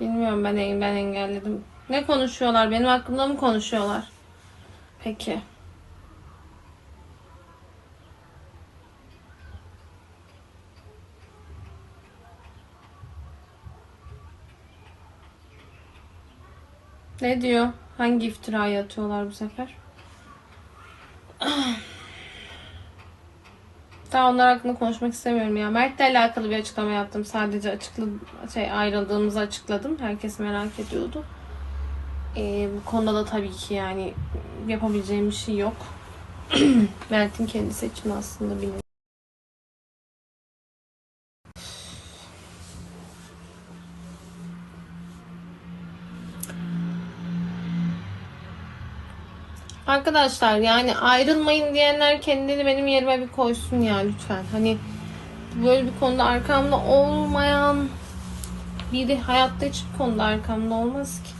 Bilmiyorum ben ben engelledim. Ne konuşuyorlar? Benim hakkımda mı konuşuyorlar? Peki. Ne diyor? Hangi iftirayı atıyorlar bu sefer? Daha onlar hakkında konuşmak istemiyorum ya. Mert'le alakalı bir açıklama yaptım. Sadece açıkladım, şey ayrıldığımızı açıkladım. Herkes merak ediyordu. Ee, bu konuda da tabii ki yani yapabileceğim bir şey yok. Mert'in kendi seçimi aslında bilmiyorum. Arkadaşlar yani ayrılmayın diyenler kendini benim yerime bir koysun ya lütfen. Hani böyle bir konuda arkamda olmayan biri hayatta hiçbir konuda arkamda olmaz ki.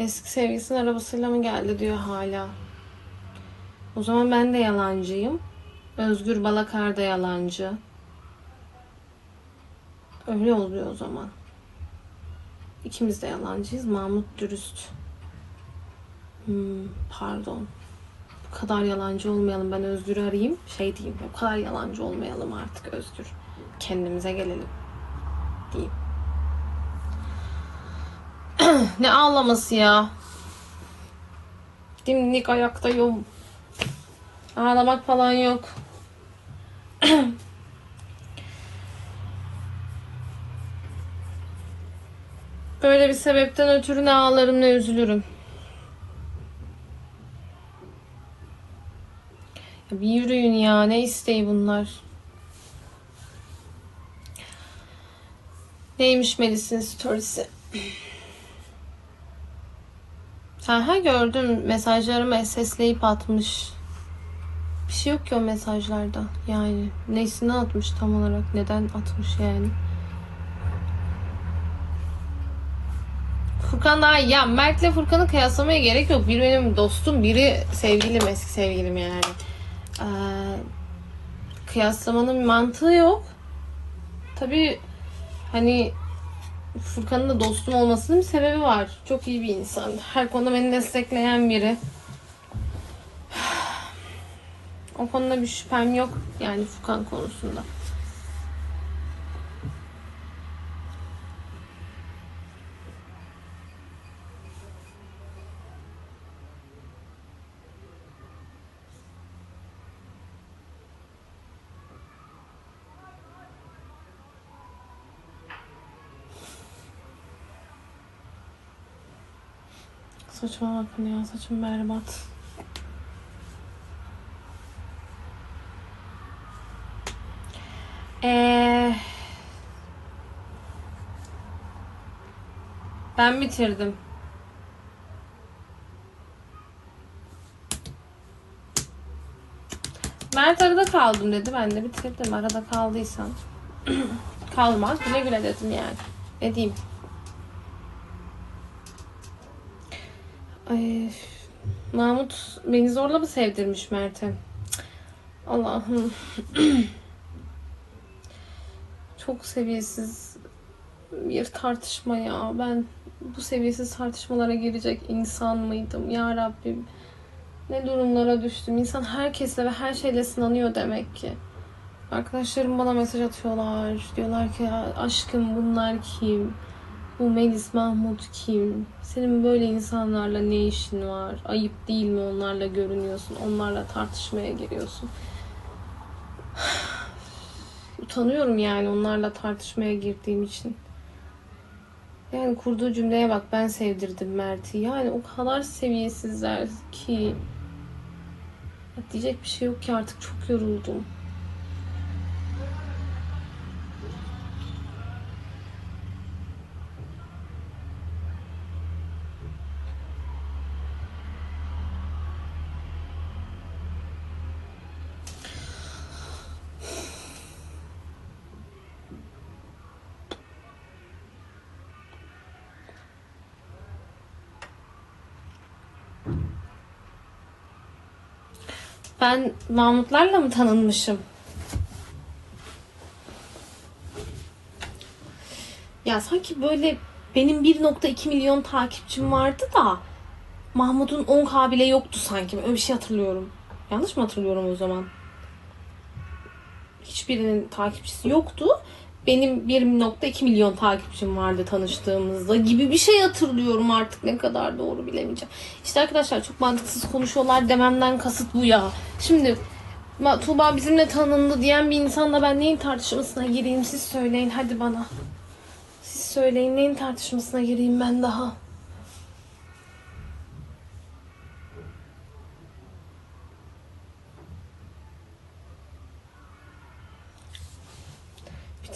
Eski sevgilisinin arabasıyla mı geldi diyor hala. O zaman ben de yalancıyım. Özgür Balakar da yalancı. Öyle oluyor o zaman. İkimiz de yalancıyız. Mahmut dürüst. Hmm, pardon. Bu kadar yalancı olmayalım. Ben Özgür'ü arayayım. Şey diyeyim. Bu kadar yalancı olmayalım artık Özgür. Kendimize gelelim. Diyeyim. Ne ağlaması ya. Dimdik ayaktayım. Ağlamak falan yok. Böyle bir sebepten ötürü ne ağlarım ne üzülürüm. Bir yürüyün ya ne isteği bunlar. Neymiş Melis'in storiesi? Ha ha gördüm mesajlarımı sesleyip atmış. Bir şey yok ki o mesajlarda. Yani nesini atmış tam olarak neden atmış yani. Furkan daha iyi. Ya Mert'le Furkan'ı kıyaslamaya gerek yok. Biri benim dostum, biri sevgilim, eski sevgilim yani. Ee, kıyaslamanın mantığı yok. Tabii hani Furkan'ın da dostum olmasının bir sebebi var. Çok iyi bir insan. Her konuda beni destekleyen biri. O konuda bir şüphem yok. Yani Furkan konusunda. Saçma bakın ya saçım berbat. Ee, ben bitirdim. Mert arada kaldım dedi. Ben de bitirdim. Arada kaldıysan. Kalmaz. Güle güle dedim yani. Ne diyeyim? Ay, Mahmut beni zorla mı sevdirmiş Mert'e? Allah'ım. Çok seviyesiz bir tartışma ya. Ben bu seviyesiz tartışmalara girecek insan mıydım? Ya Rabbim. Ne durumlara düştüm. İnsan herkesle ve her şeyle sınanıyor demek ki. Arkadaşlarım bana mesaj atıyorlar. Diyorlar ki "Ya aşkım bunlar kim? Bu Melis Mahmut kim? Senin böyle insanlarla ne işin var? Ayıp değil mi onlarla görünüyorsun? Onlarla tartışmaya giriyorsun. Utanıyorum yani onlarla tartışmaya girdiğim için. Yani kurduğu cümleye bak ben sevdirdim Mert'i. Yani o kadar seviyesizler ki. Diyecek bir şey yok ki artık çok yoruldum. Ben Mahmutlarla mı tanınmışım? Ya sanki böyle benim 1.2 milyon takipçim vardı da Mahmut'un 10k bile yoktu sanki. Öyle bir şey hatırlıyorum. Yanlış mı hatırlıyorum o zaman? Hiçbirinin takipçisi yoktu. Benim 1.2 milyon takipçim vardı tanıştığımızda gibi bir şey hatırlıyorum artık ne kadar doğru bilemeyeceğim. İşte arkadaşlar çok mantıksız konuşuyorlar dememden kasıt bu ya. Şimdi Tuğba bizimle tanındı diyen bir insanla ben neyin tartışmasına gireyim siz söyleyin hadi bana. Siz söyleyin neyin tartışmasına gireyim ben daha.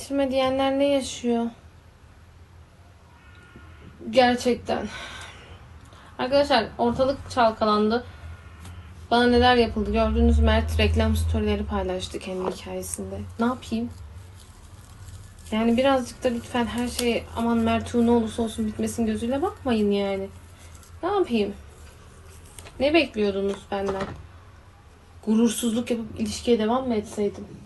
Bitirme diyenler ne yaşıyor? Gerçekten. Arkadaşlar ortalık çalkalandı. Bana neler yapıldı gördünüz? Mert reklam storyleri paylaştı kendi hikayesinde. Ne yapayım? Yani birazcık da lütfen her şey aman Mert ne olursa olsun bitmesin gözüyle bakmayın yani. Ne yapayım? Ne bekliyordunuz benden? Gurursuzluk yapıp ilişkiye devam mı etseydim?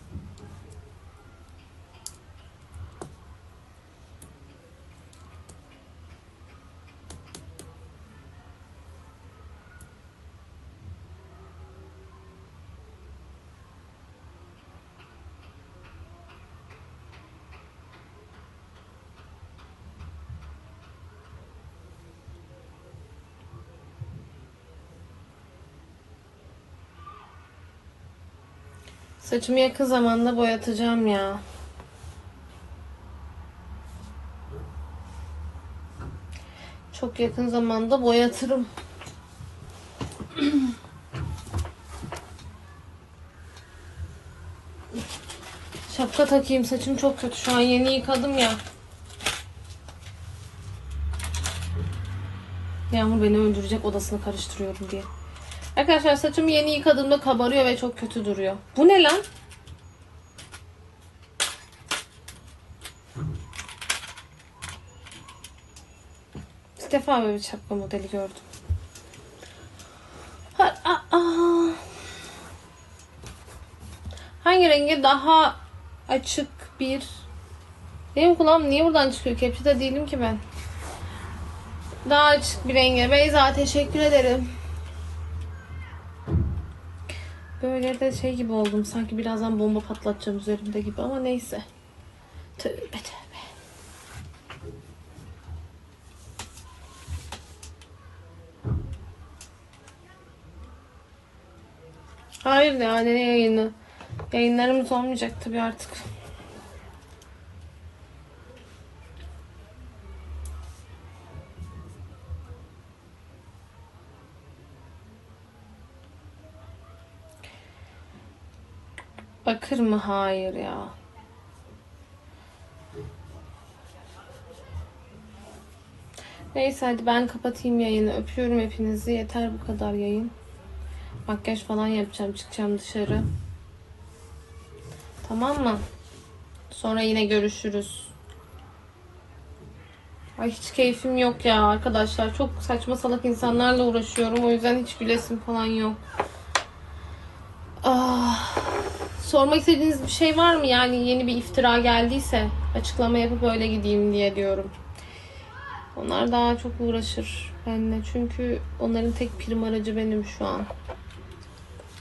Saçımı yakın zamanda boyatacağım ya. Çok yakın zamanda boyatırım. Şapka takayım saçım çok kötü şu an yeni yıkadım ya. Yağmur beni öldürecek odasını karıştırıyorum diye. Arkadaşlar saçımı yeni yıkadığımda kabarıyor ve çok kötü duruyor. Bu ne lan? İlk defa böyle bir şapka modeli gördüm. Ha, aa, aa. Hangi rengi daha açık bir... Benim kulağım niye buradan çıkıyor? Kepçede değilim ki ben. Daha açık bir renge. Beyza teşekkür ederim. Böyle de şey gibi oldum. Sanki birazdan bomba patlatacağım üzerimde gibi ama neyse. Tövbe tövbe. Hayır ya ne yayını? Yayınlarımız olmayacak tabii artık. Bakır mı? Hayır ya. Neyse hadi ben kapatayım yayını. Öpüyorum hepinizi. Yeter bu kadar yayın. Makyaj falan yapacağım. Çıkacağım dışarı. Tamam mı? Sonra yine görüşürüz. Ay hiç keyfim yok ya arkadaşlar. Çok saçma salak insanlarla uğraşıyorum. O yüzden hiç gülesim falan yok. Ah. Sormak istediğiniz bir şey var mı? Yani yeni bir iftira geldiyse açıklama yapıp öyle gideyim diye diyorum. Onlar daha çok uğraşır benimle. Çünkü onların tek prim aracı benim şu an.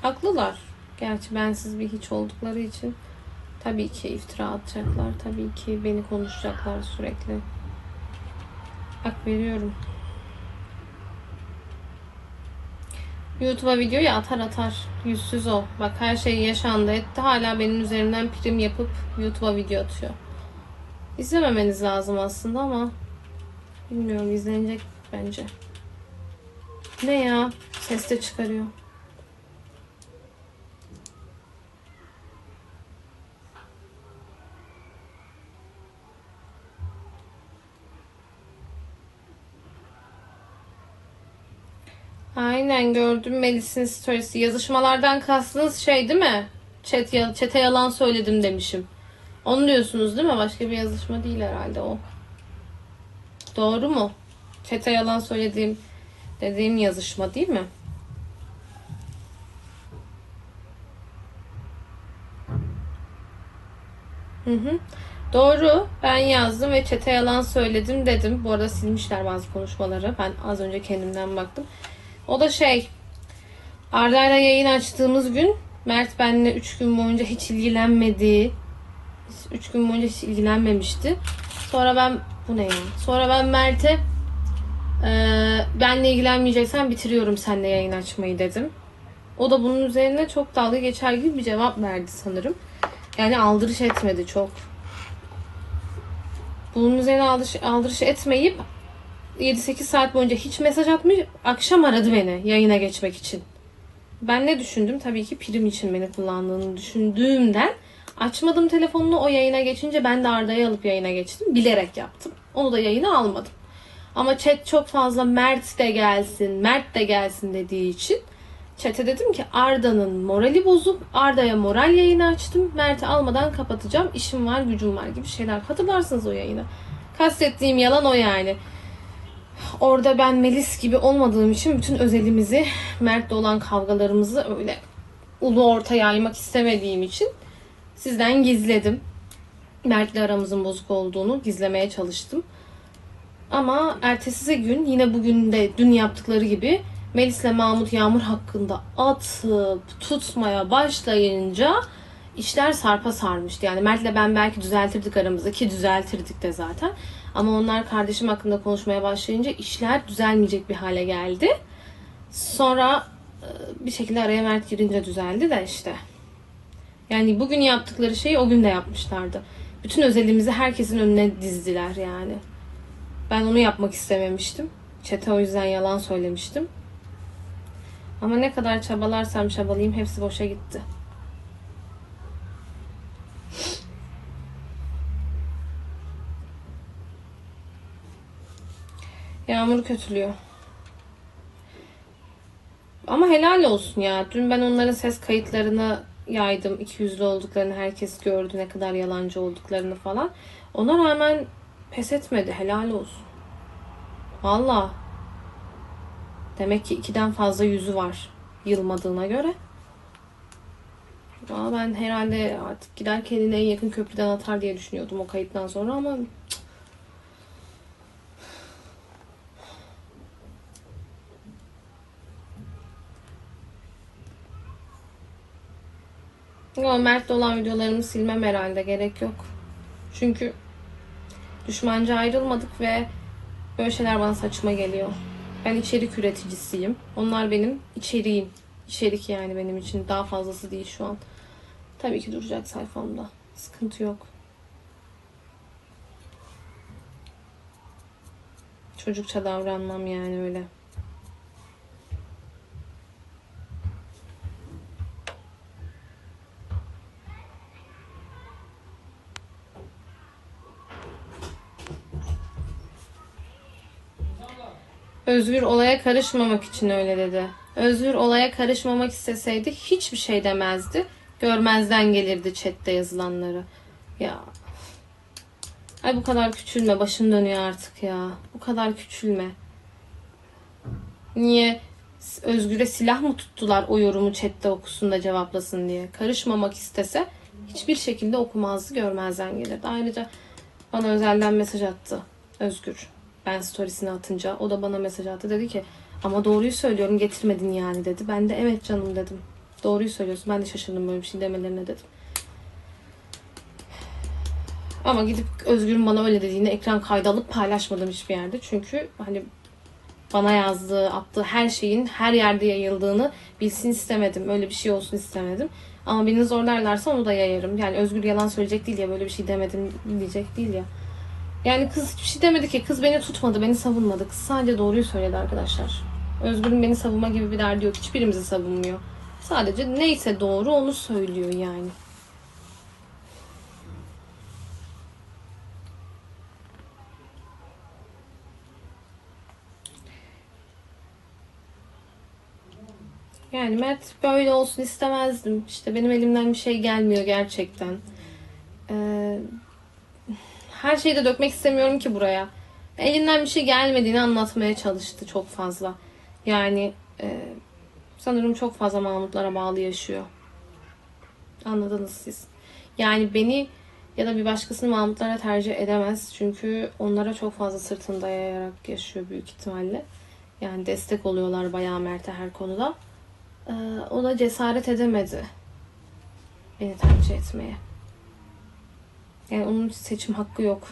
Haklılar. Gerçi bensiz bir hiç oldukları için tabii ki iftira atacaklar. Tabii ki beni konuşacaklar sürekli. Hak veriyorum. YouTube'a videoyu atar atar. Yüzsüz o. Bak her şey yaşandı etti. Hala benim üzerinden prim yapıp YouTube'a video atıyor. İzlememeniz lazım aslında ama bilmiyorum izlenecek bence. Ne ya? Ses de çıkarıyor. Aynen gördüm Melis'in storiesi. Yazışmalardan kastınız şey değil mi? Chat, chat'e yalan söyledim demişim. Onu diyorsunuz değil mi? Başka bir yazışma değil herhalde o. Doğru mu? Chat'e yalan söylediğim Dediğim yazışma değil mi? Hı hı. Doğru. Ben yazdım ve çete yalan söyledim dedim. Bu arada silmişler bazı konuşmaları. Ben az önce kendimden baktım. O da şey Arda'yla yayın açtığımız gün Mert benimle 3 gün boyunca hiç ilgilenmedi. 3 gün boyunca hiç ilgilenmemişti. Sonra ben bu ne ya? Sonra ben Mert'e eee benle ilgilenmeyeceksen bitiriyorum seninle yayın açmayı dedim. O da bunun üzerine çok dalga geçer gibi bir cevap verdi sanırım. Yani aldırış etmedi çok. Bunun üzerine aldırış, aldırış etmeyip 7-8 saat boyunca hiç mesaj atmış. Akşam aradı beni yayına geçmek için. Ben ne düşündüm? Tabii ki prim için beni kullandığını düşündüğümden açmadım telefonunu o yayına geçince ben de Arda'yı alıp yayına geçtim. Bilerek yaptım. Onu da yayına almadım. Ama chat çok fazla Mert de gelsin, Mert de gelsin dediği için chat'e dedim ki Arda'nın morali bozuk. Arda'ya moral yayını açtım. Mert'i almadan kapatacağım. İşim var, gücüm var gibi şeyler. Hatırlarsınız o yayını. Kastettiğim yalan o yani. Orada ben Melis gibi olmadığım için bütün özelimizi, Mert'le olan kavgalarımızı öyle ulu orta yaymak istemediğim için sizden gizledim. Mert'le aramızın bozuk olduğunu gizlemeye çalıştım. Ama ertesi gün yine bugün de dün yaptıkları gibi Melis'le Mahmut Yağmur hakkında atıp tutmaya başlayınca işler sarpa sarmıştı. Yani Mert'le ben belki düzeltirdik aramızda ki düzeltirdik de zaten. Ama onlar kardeşim hakkında konuşmaya başlayınca işler düzelmeyecek bir hale geldi. Sonra e, bir şekilde araya Mert girince düzeldi de işte. Yani bugün yaptıkları şeyi o gün de yapmışlardı. Bütün özelimizi herkesin önüne dizdiler yani. Ben onu yapmak istememiştim. Çete o yüzden yalan söylemiştim. Ama ne kadar çabalarsam çabalayayım hepsi boşa gitti. Yağmur kötülüyor. Ama helal olsun ya. Dün ben onların ses kayıtlarını yaydım. İki yüzlü olduklarını herkes gördü. Ne kadar yalancı olduklarını falan. Ona rağmen pes etmedi. Helal olsun. Valla. Demek ki ikiden fazla yüzü var. Yılmadığına göre. Valla ben herhalde artık gider kendini en yakın köprüden atar diye düşünüyordum o kayıttan sonra ama Yo, Mert'le olan videolarımı silmem herhalde gerek yok. Çünkü düşmanca ayrılmadık ve böyle şeyler bana saçma geliyor. Ben içerik üreticisiyim. Onlar benim içeriğim. İçerik yani benim için. Daha fazlası değil şu an. Tabii ki duracak sayfamda. Sıkıntı yok. Çocukça davranmam yani öyle. Özgür olaya karışmamak için öyle dedi. Özgür olaya karışmamak isteseydi hiçbir şey demezdi. Görmezden gelirdi chatte yazılanları. Ya. Ay bu kadar küçülme. Başın dönüyor artık ya. Bu kadar küçülme. Niye? Özgür'e silah mı tuttular o yorumu chatte okusun da cevaplasın diye. Karışmamak istese hiçbir şekilde okumazdı, görmezden gelirdi. Ayrıca bana özelden mesaj attı Özgür. Ben storiesini atınca o da bana mesaj attı. Dedi ki ama doğruyu söylüyorum getirmedin yani dedi. Ben de evet canım dedim. Doğruyu söylüyorsun. Ben de şaşırdım böyle bir şey demelerine dedim. Ama gidip Özgür'ün bana öyle dediğini ekran kaydı alıp paylaşmadım hiçbir yerde. Çünkü hani bana yazdığı, attığı her şeyin her yerde yayıldığını bilsin istemedim. Öyle bir şey olsun istemedim. Ama beni zorlarlarsa onu da yayarım. Yani Özgür yalan söyleyecek değil ya böyle bir şey demedim diyecek değil ya. Yani kız hiçbir şey demedi ki. Kız beni tutmadı, beni savunmadı. Kız sadece doğruyu söyledi arkadaşlar. Özgür'ün beni savunma gibi bir derdi yok. Hiçbirimizi savunmuyor. Sadece neyse doğru onu söylüyor yani. Yani Mert böyle olsun istemezdim. İşte benim elimden bir şey gelmiyor gerçekten. Ee, her şeyi de dökmek istemiyorum ki buraya. Elinden bir şey gelmediğini anlatmaya çalıştı çok fazla. Yani e, sanırım çok fazla Mahmutlara bağlı yaşıyor. Anladınız siz. Yani beni ya da bir başkasını Mahmutlara tercih edemez. Çünkü onlara çok fazla sırtını dayayarak yaşıyor büyük ihtimalle. Yani destek oluyorlar bayağı Mert'e her konuda. Ee, o da cesaret edemedi beni tercih etmeye. Yani onun seçim hakkı yok.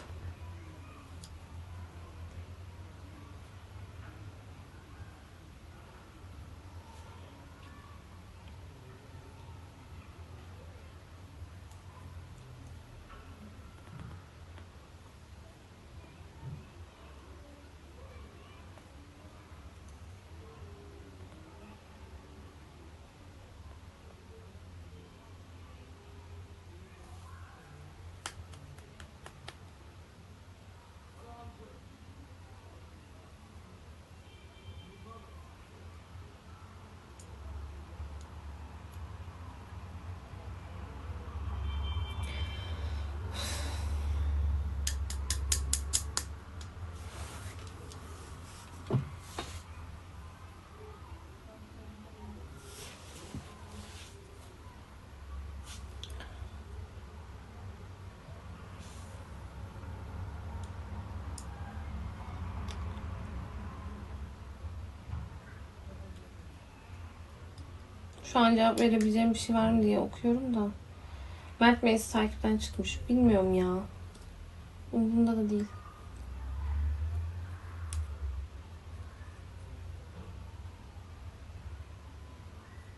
Şu an cevap verebileceğim bir şey var mı diye okuyorum da. Mert Meis takipten çıkmış. Bilmiyorum ya. Umurumda da değil.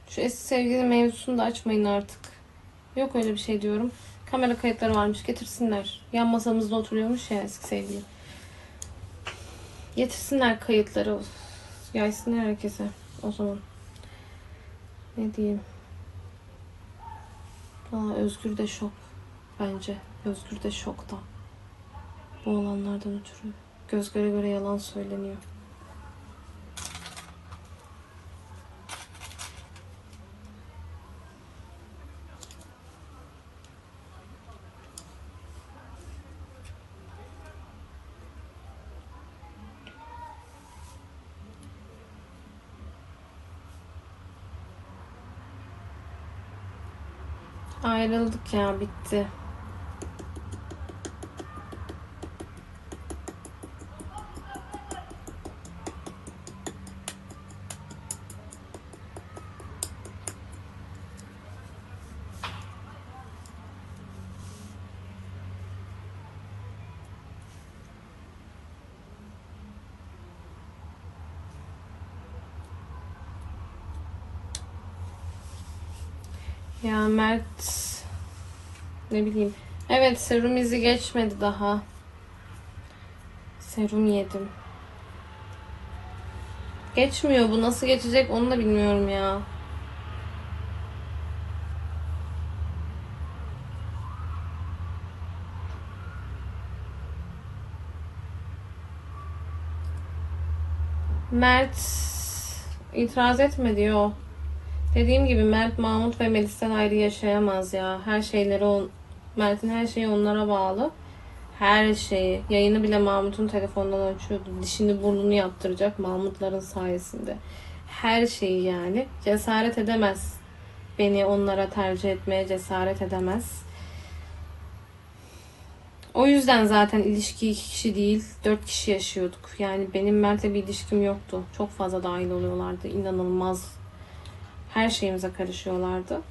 Şu eski sevgili mevzusunu da açmayın artık. Yok öyle bir şey diyorum. Kamera kayıtları varmış getirsinler. Yan masamızda oturuyormuş ya eski sevgili. Getirsinler kayıtları. Yaysınlar herkese o zaman. Ne diyeyim? Aa, Özgür de şok. Bence. Özgür de şokta. Bu olanlardan ötürü. Göz göre göre yalan söyleniyor. Ayrıldık ya bitti. Ya Mert ne bileyim. Evet serum izi geçmedi daha. Serum yedim. Geçmiyor bu nasıl geçecek onu da bilmiyorum ya. Mert itiraz etme diyor. Dediğim gibi Mert, Mahmut ve Melis'ten ayrı yaşayamaz ya. Her şeyleri on, Mert'in her şeyi onlara bağlı. Her şeyi. Yayını bile Mahmut'un telefondan açıyordu. Dişini burnunu yaptıracak Mahmutların sayesinde. Her şeyi yani. Cesaret edemez. Beni onlara tercih etmeye cesaret edemez. O yüzden zaten ilişki iki kişi değil, dört kişi yaşıyorduk. Yani benim Mert'le bir ilişkim yoktu. Çok fazla dahil oluyorlardı. İnanılmaz her şeyimize karışıyorlardı.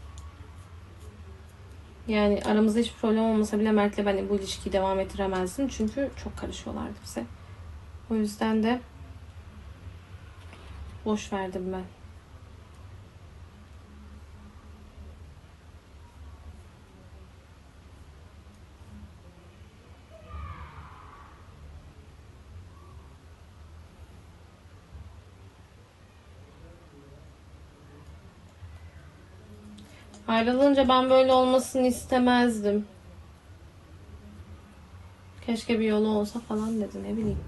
Yani aramızda hiçbir problem olmasa bile Mert'le ben bu ilişkiyi devam ettiremezdim. Çünkü çok karışıyorlardı bize. O yüzden de boş verdim ben. Ayrılınca ben böyle olmasını istemezdim. Keşke bir yolu olsa falan dedi ne bileyim.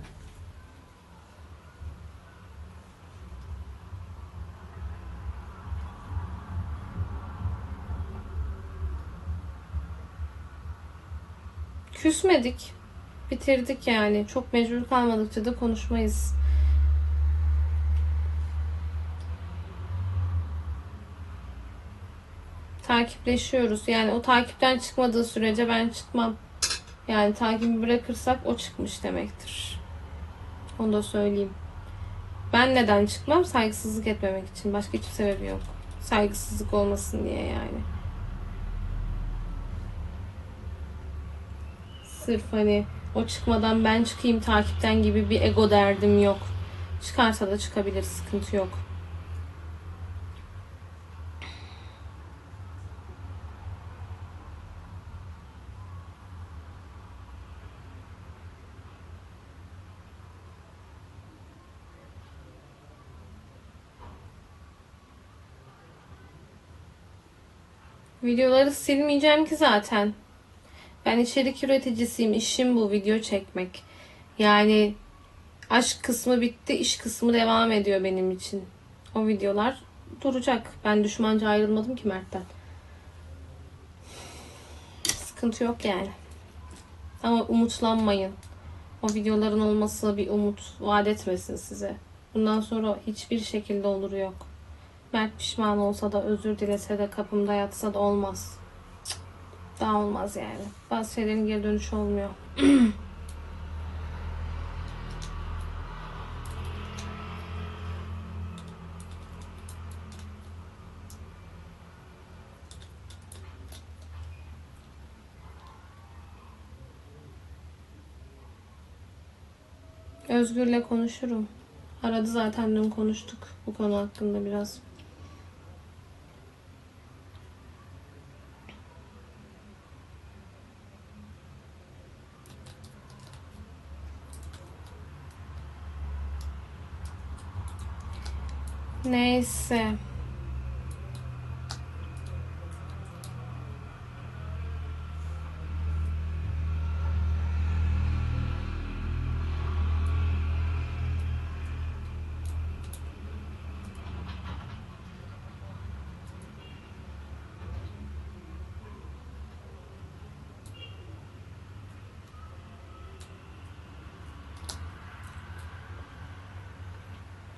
Küsmedik. Bitirdik yani. Çok mecbur kalmadıkça da konuşmayız. Takipleşiyoruz. Yani o takipten çıkmadığı sürece ben çıkmam. Yani takibi bırakırsak o çıkmış demektir. Onu da söyleyeyim. Ben neden çıkmam? Saygısızlık etmemek için. Başka hiçbir sebebi yok. Saygısızlık olmasın diye yani. Sırf hani o çıkmadan ben çıkayım takipten gibi bir ego derdim yok. Çıkarsa da çıkabilir. Sıkıntı yok. Videoları silmeyeceğim ki zaten. Ben içerik üreticisiyim. İşim bu video çekmek. Yani aşk kısmı bitti, iş kısmı devam ediyor benim için. O videolar duracak. Ben düşmanca ayrılmadım ki Mert'ten. Sıkıntı yok yani. Ama umutlanmayın. O videoların olması bir umut vaat etmesin size. Bundan sonra hiçbir şekilde olur yok. Mert pişman olsa da özür dilese de kapımda yatsa da olmaz. Daha olmaz yani. Bazı şeylerin geri dönüşü olmuyor. Özgür'le konuşurum. Aradı zaten dün konuştuk bu konu hakkında biraz. Neyse.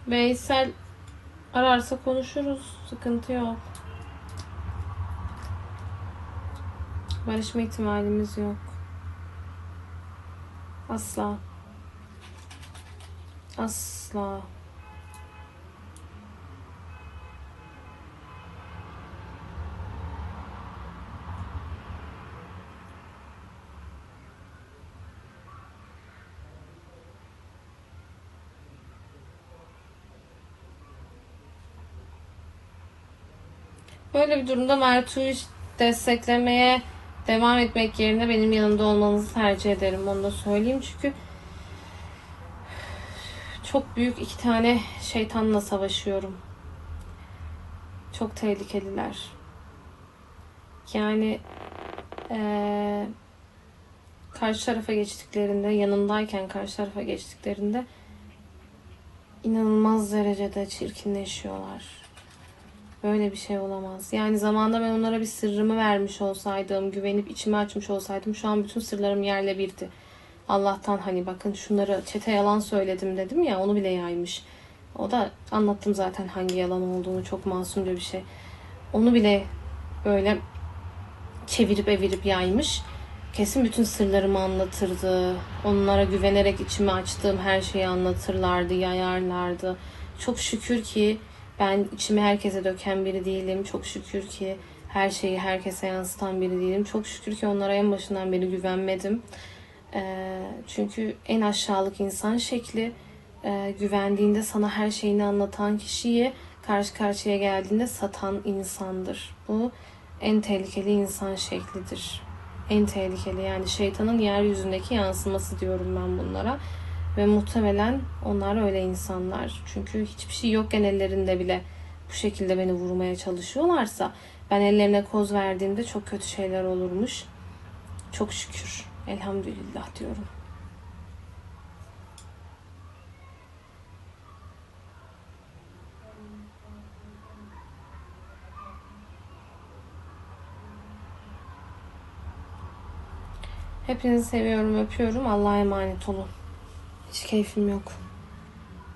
Veysel ararsa konuşuruz. Sıkıntı yok. Barışma ihtimalimiz yok. Asla. Asla. Böyle bir durumda Mert'u desteklemeye devam etmek yerine benim yanımda olmanızı tercih ederim. Onu da söyleyeyim çünkü çok büyük iki tane şeytanla savaşıyorum. Çok tehlikeliler. Yani eee, karşı tarafa geçtiklerinde, yanındayken karşı tarafa geçtiklerinde inanılmaz derecede çirkinleşiyorlar. Böyle bir şey olamaz. Yani zamanda ben onlara bir sırrımı vermiş olsaydım, güvenip içimi açmış olsaydım şu an bütün sırlarım yerle birdi. Allah'tan hani bakın şunları çete yalan söyledim dedim ya onu bile yaymış. O da anlattım zaten hangi yalan olduğunu çok masumca bir şey. Onu bile böyle çevirip evirip yaymış. Kesin bütün sırlarımı anlatırdı. Onlara güvenerek içimi açtığım her şeyi anlatırlardı, yayarlardı. Çok şükür ki ben içimi herkese döken biri değilim. Çok şükür ki her şeyi herkese yansıtan biri değilim. Çok şükür ki onlara en başından beri güvenmedim. Ee, çünkü en aşağılık insan şekli e, güvendiğinde sana her şeyini anlatan kişiyi karşı karşıya geldiğinde satan insandır. Bu en tehlikeli insan şeklidir. En tehlikeli yani şeytanın yeryüzündeki yansıması diyorum ben bunlara. Ve muhtemelen onlar öyle insanlar. Çünkü hiçbir şey yokken ellerinde bile bu şekilde beni vurmaya çalışıyorlarsa ben ellerine koz verdiğimde çok kötü şeyler olurmuş. Çok şükür. Elhamdülillah diyorum. Hepinizi seviyorum, öpüyorum. Allah'a emanet olun. Hiç keyfim yok.